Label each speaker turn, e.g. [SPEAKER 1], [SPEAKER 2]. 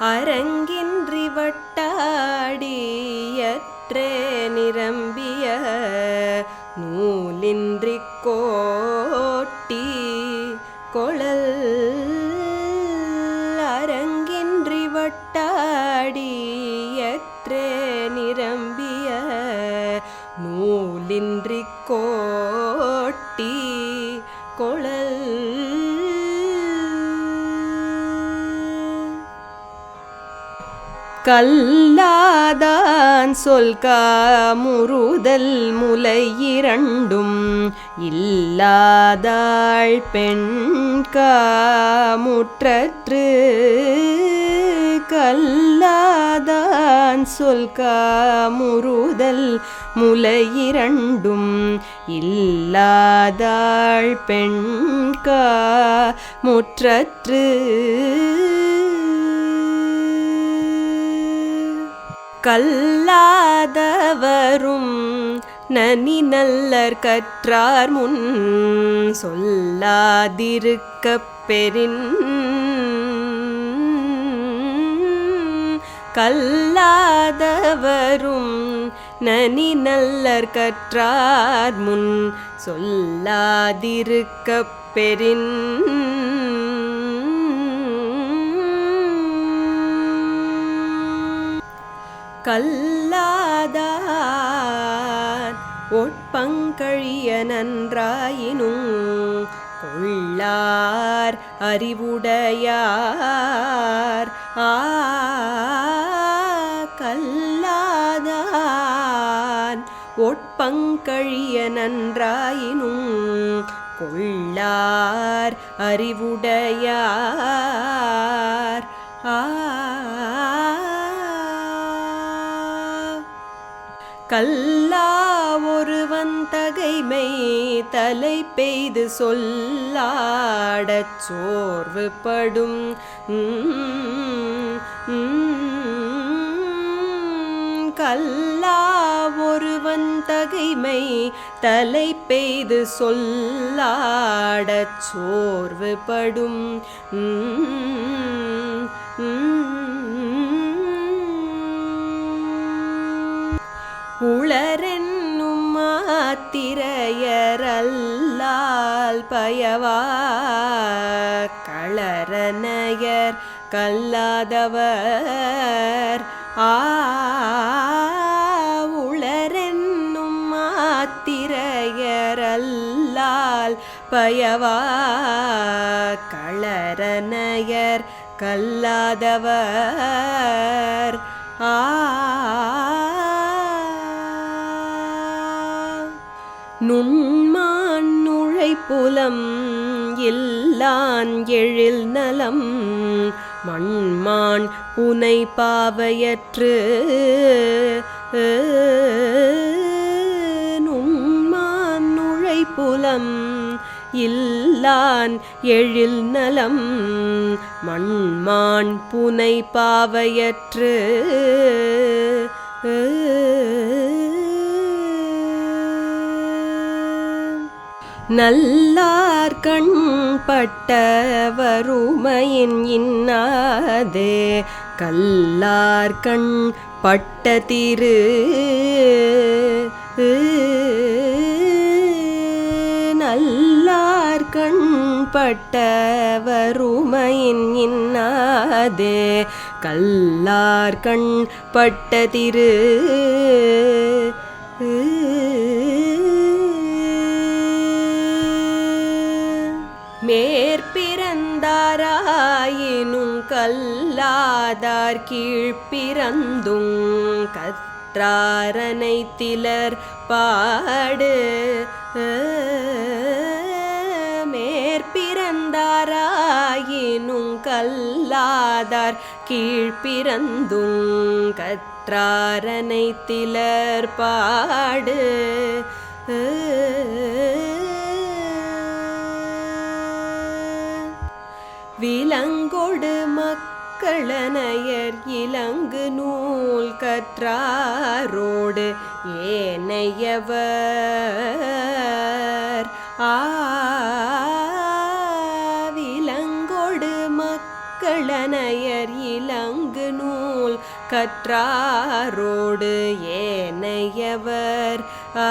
[SPEAKER 1] அரங்கின்றி வட்டாடியற்றே நிரம்பிய நூலின்றி கோ கல்லாதான் சொல் காமுறுதல் முலை இரண்டும் இல்லாதாள் பெண் காமுற்றற்று. கல்லாதான் சொல் காமுறுதல் முலை இரண்டும் இல்லாதாள் பெண்கா முற்றற்று கல்லாதவரும் நனி நல்லர் கற்றார் முன் சொல்லாதிருக்கப் பெறின். கல்லாதவரும் நனி நல்லர் கற்றார் முன் சொல்லாதிருக்கப் பெறின். கல்லாதான் ஒட்பங்கழிய நன்றாயினும் கொள்ளார் அறிவுடையார். ஆ கல்லாதான் ஒட்பங்கழிய நன்றாயினும் கொள்ளார் அறிவுடையார். ஆ கல்லா ஒருவன் தகைமை தலை பெய்து சொல்லாடச் சோர்வு படும். கல்லா ஒருவன் தகைமை தலை பெய்து சொல்லாடச் சோர்வுபடும் உம், உளரென்னும் மாத்திரையரல்லால் பயவார் களரனையர் கல்லாதவர். ஆ உளரென்னும் மாத்திரையரல்லால் பயவார் களரனையர் கல்லாதவர். ஆ நுண்மான் நுழைப்புலம் இல்லான் எழில் நலம் மண்மான் புனை பாவையற்று நுண்மான் நுழைப்புலம் இல்லான் எழில் நலம் மண்மான் புனை பாவையற்று நல்லார் கண் பட்ட வறுமையின் இன்னாதே. கல்லார் கண் பட்ட திரு நல்லார் கண் பட்ட வறுமையின் இன்னாதே. கல்லார் கண் பட்ட திரு கல்லாதார் கீழ்ப்பிறந்தும் கற்றாரனை திலர் பாடு. மேற்பிறந்தாராயினும் கல்லாதார் கீழ்ப்பிறந்தும் கற்றாரனை திலர் பாடு. விலங்கு களனையர் இலங்கு நூல் கற்றாரோடு ஏனையவர். ஆ மக்களனையர் இலங்கு நூல் கற்றாரோடு ஏனையவர். ஆ